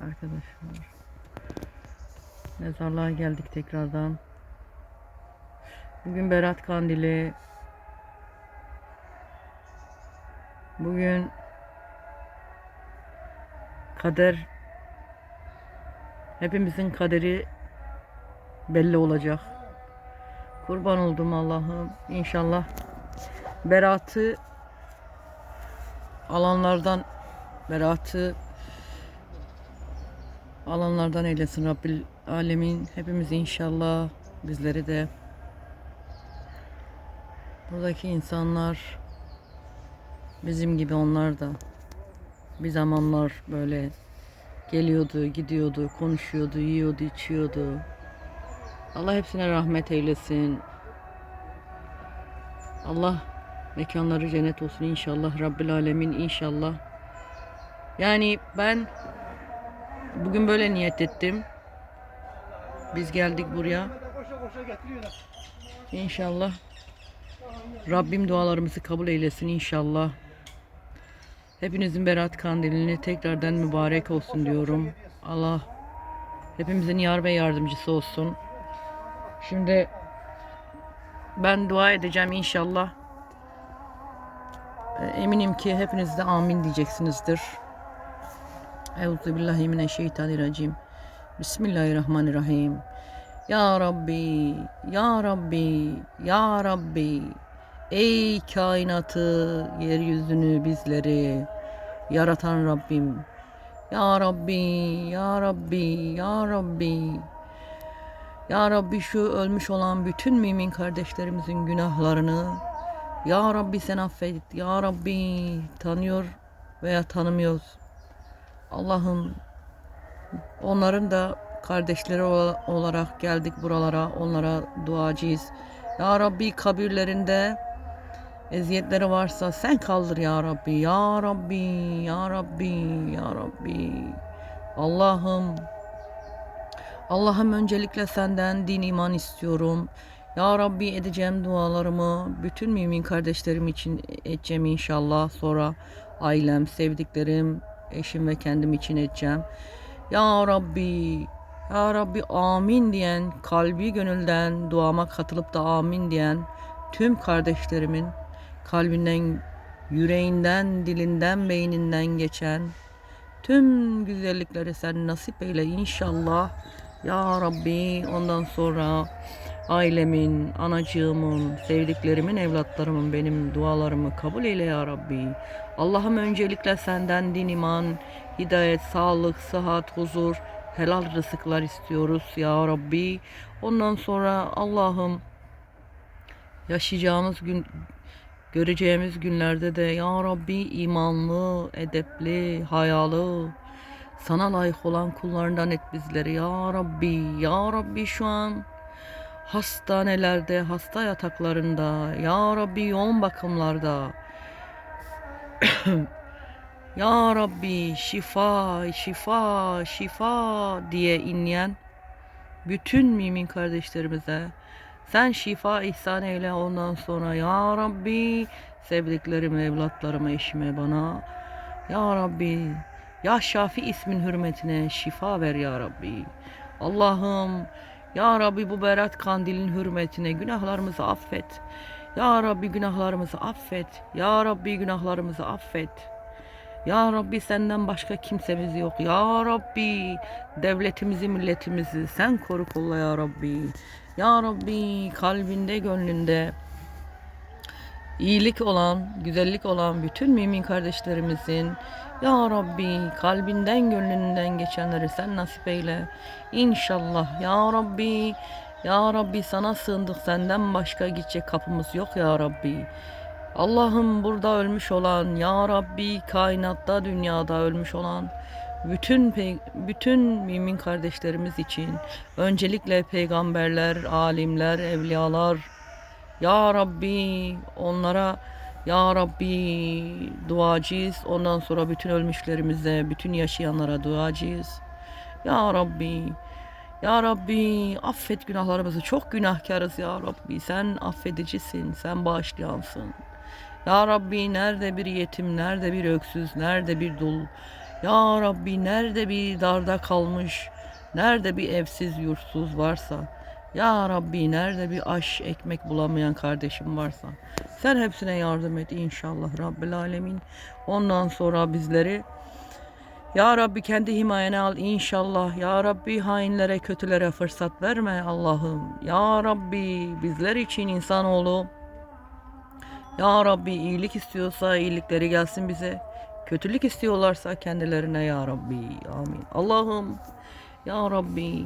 arkadaşlar. Mezarlığa geldik tekrardan. Bugün Berat Kandili. Bugün kader hepimizin kaderi belli olacak. Kurban oldum Allah'ım. İnşallah Berat'ı alanlardan Berat'ı alanlardan eylesin Rabbil Alemin. Hepimiz inşallah bizleri de buradaki insanlar bizim gibi onlar da bir zamanlar böyle geliyordu, gidiyordu, konuşuyordu, yiyordu, içiyordu. Allah hepsine rahmet eylesin. Allah mekanları cennet olsun inşallah Rabbil Alemin inşallah. Yani ben bugün böyle niyet ettim. Biz geldik buraya. İnşallah Rabbim dualarımızı kabul eylesin inşallah. Hepinizin Berat Kandilini tekrardan mübarek olsun diyorum. Allah hepimizin yar ve yardımcısı olsun. Şimdi ben dua edeceğim inşallah. E, Eminim ki hepiniz de amin diyeceksinizdir. Euzubillahimineşşeytanirracim. Bismillahirrahmanirrahim. Ya Rabbi, Ya Rabbi, Ya Rabbi. Ey kainatı, yeryüzünü, bizleri yaratan Rabbim. Ya Rabbi, Ya Rabbi, Ya Rabbi. Ya Rabbi şu ölmüş olan bütün mümin kardeşlerimizin günahlarını Ya Rabbi sen affet. Ya Rabbi tanıyor veya tanımıyoruz. Allah'ım onların da kardeşleri ola- olarak geldik buralara. Onlara duacıyız. Ya Rabbi kabirlerinde eziyetleri varsa sen kaldır ya Rabbi. Ya Rabbi, Ya Rabbi, Ya Rabbi. Allah'ım Allah'ım öncelikle senden din iman istiyorum. Ya Rabbi edeceğim dualarımı bütün mümin kardeşlerim için edeceğim inşallah. Sonra ailem, sevdiklerim, eşim ve kendim için edeceğim. Ya Rabbi, Ya Rabbi amin diyen, kalbi gönülden duama katılıp da amin diyen tüm kardeşlerimin kalbinden, yüreğinden, dilinden, beyninden geçen tüm güzellikleri sen nasip eyle inşallah. Ya Rabbi ondan sonra ailemin, anacığımın, sevdiklerimin, evlatlarımın benim dualarımı kabul eyle ya Rabbi. Allah'ım öncelikle senden din, iman, hidayet, sağlık, sıhhat, huzur, helal rızıklar istiyoruz ya Rabbi. Ondan sonra Allah'ım yaşayacağımız gün göreceğimiz günlerde de ya Rabbi imanlı, edepli, hayalı, sana layık olan kullarından et bizleri ya Rabbi. Ya Rabbi şu an hastanelerde, hasta yataklarında, ya Rabbi yoğun bakımlarda. ya Rabbi şifa, şifa, şifa diye inleyen bütün mümin kardeşlerimize sen şifa ihsan eyle ondan sonra ya Rabbi sevdiklerime, evlatlarıma, eşime, bana ya Rabbi ya Şafi ismin hürmetine şifa ver ya Rabbi. Allah'ım ya Rabbi bu berat kandilin hürmetine günahlarımızı affet. Ya Rabbi günahlarımızı affet. Ya Rabbi günahlarımızı affet. Ya Rabbi senden başka kimsemiz yok. Ya Rabbi devletimizi, milletimizi sen koru kolla ya Rabbi. Ya Rabbi kalbinde, gönlünde iyilik olan, güzellik olan bütün mümin kardeşlerimizin Ya Rabbi kalbinden, gönlünden geçenleri sen nasip eyle. İnşallah Ya Rabbi Ya Rabbi sana sığındık senden başka gidecek kapımız yok Ya Rabbi. Allah'ım burada ölmüş olan ya Rabbi kainatta dünyada ölmüş olan bütün bütün mümin kardeşlerimiz için öncelikle peygamberler, alimler, evliyalar ya Rabbi onlara ya Rabbi duacıyız. Ondan sonra bütün ölmüşlerimize, bütün yaşayanlara duacıyız. Ya Rabbi ya Rabbi affet günahlarımızı. Çok günahkarız ya Rabbi. Sen affedicisin. Sen bağışlayansın. Ya Rabbi nerede bir yetim, nerede bir öksüz, nerede bir dul. Ya Rabbi nerede bir darda kalmış, nerede bir evsiz yurtsuz varsa, Ya Rabbi nerede bir aş ekmek bulamayan kardeşim varsa, sen hepsine yardım et inşallah Rabbil Alemin. Ondan sonra bizleri ya Rabbi kendi himayene al inşallah. Ya Rabbi hainlere, kötülere fırsat verme Allah'ım. Ya Rabbi bizler için insanoğlu ya Rabbi iyilik istiyorsa iyilikleri gelsin bize. Kötülük istiyorlarsa kendilerine Ya Rabbi. Amin. Allah'ım Ya Rabbi.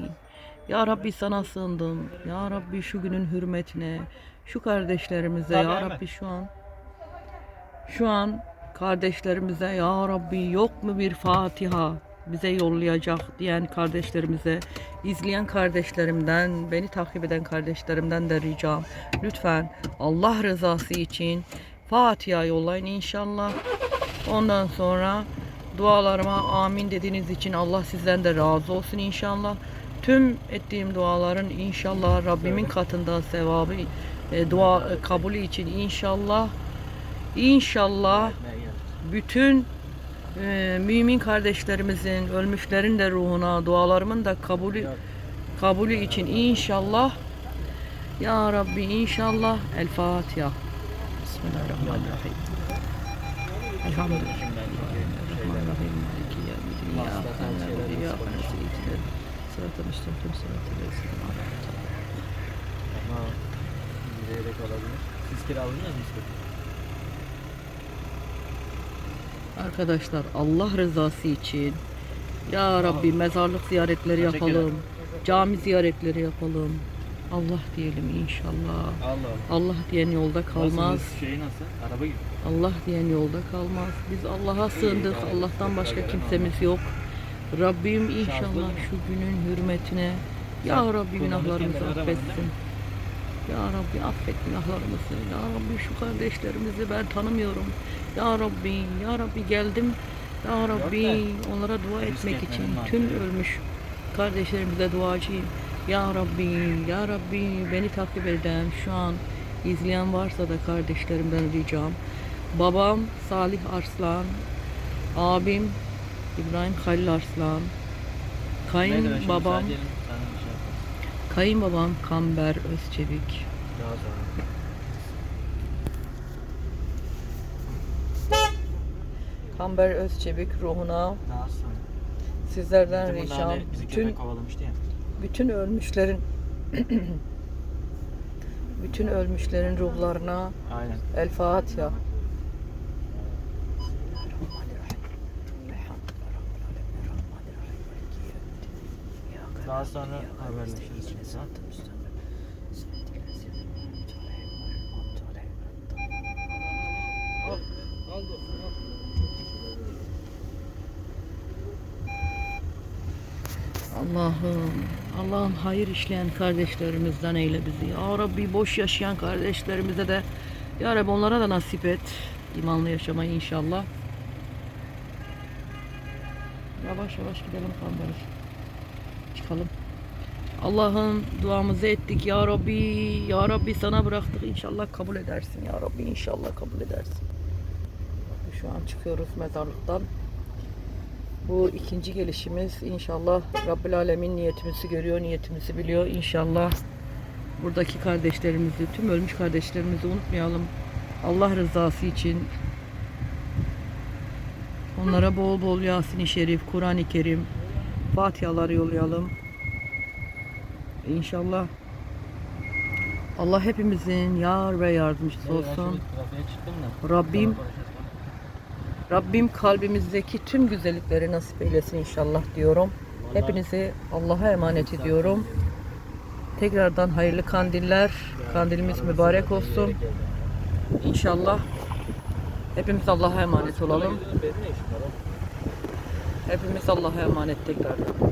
Ya Rabbi sana sığındım. Ya Rabbi şu günün hürmetine, şu kardeşlerimize Tabii, Ya. Rabbi şu an şu an kardeşlerimize Ya Rabbi yok mu bir Fatiha bize yollayacak diyen kardeşlerimize, izleyen kardeşlerimden, beni takip eden kardeşlerimden de ricam. Lütfen Allah rızası için Fatiha yollayın inşallah. Ondan sonra dualarıma amin dediğiniz için Allah sizden de razı olsun inşallah. Tüm ettiğim duaların inşallah Rabbimin katında sevabı, e, dua e, kabulü için inşallah İnşallah bütün e, mümin kardeşlerimizin, ölmüşlerin de ruhuna, dualarımın da kabulü kabulü için inşallah Ya Rabbi inşallah El Fatiha. Bismillahirrahmanirrahim. Elhamdülillah. Bismillahirrahmanirrahim. Maliki Sıratal müstakim, lezîne en'amte Ama yürüyerek olabilir. Siz kiraladınız mı iskele? Arkadaşlar Allah rızası için Ya Rabbi mezarlık ziyaretleri yapalım. Cami ziyaretleri yapalım. Allah diyelim inşallah. Allah diyen yolda kalmaz. Nasıl, şeyi nasıl? Araba gibi. Allah diyen yolda kalmaz. Biz Allah'a sığındık. Allah'tan başka kimsemiz yok. Rabbim inşallah şu günün hürmetine Ya Rabbi günahlarımızı affetsin. Ya Rabbi affet günahlarımızı. Ya Rabbi şu kardeşlerimizi ben tanımıyorum. Ya Rabbi, Ya Rabbi geldim. Ya Rabbi onlara dua etmek için tüm ölmüş kardeşlerimize duacıyım. Ya Rabbi, Ya Rabbi beni takip eden şu an izleyen varsa da kardeşlerimden ricam. Babam Salih Arslan, abim İbrahim Halil Arslan, bir şey yaparım. kayınbabam Kamber Özçevik. Daha sonra. Kamber Özçevik ruhuna sizlerden bizi bütün bütün ölmüşlerin bütün ölmüşlerin ruhlarına Aynen. El Fatiha. Daha sonra haberleşiriz? Allah'ım, Allah'ım hayır işleyen kardeşlerimizden eyle bizi. Ya Rabbi boş yaşayan kardeşlerimize de Ya Rabbi onlara da nasip et. imanlı yaşamayı inşallah. Yavaş yavaş gidelim Kamber. Çıkalım. Allah'ım duamızı ettik ya Rabbi. Ya Rabbi sana bıraktık inşallah kabul edersin ya Rabbi inşallah kabul edersin. Şu an çıkıyoruz mezarlıktan. Bu ikinci gelişimiz inşallah Rabbül Alemin niyetimizi görüyor, niyetimizi biliyor. İnşallah buradaki kardeşlerimizi, tüm ölmüş kardeşlerimizi unutmayalım. Allah rızası için onlara bol bol Yasin-i Şerif, Kur'an-ı Kerim, Fatihalar yollayalım. İnşallah Allah hepimizin yar ve yardımcısı olsun. Rabbim. Rabbim kalbimizdeki tüm güzellikleri nasip eylesin inşallah diyorum. Hepinizi Allah'a emanet ediyorum. Tekrardan hayırlı kandiller. Kandilimiz mübarek olsun. İnşallah hepimiz Allah'a emanet olalım. Hepimiz Allah'a emanet tekrardan.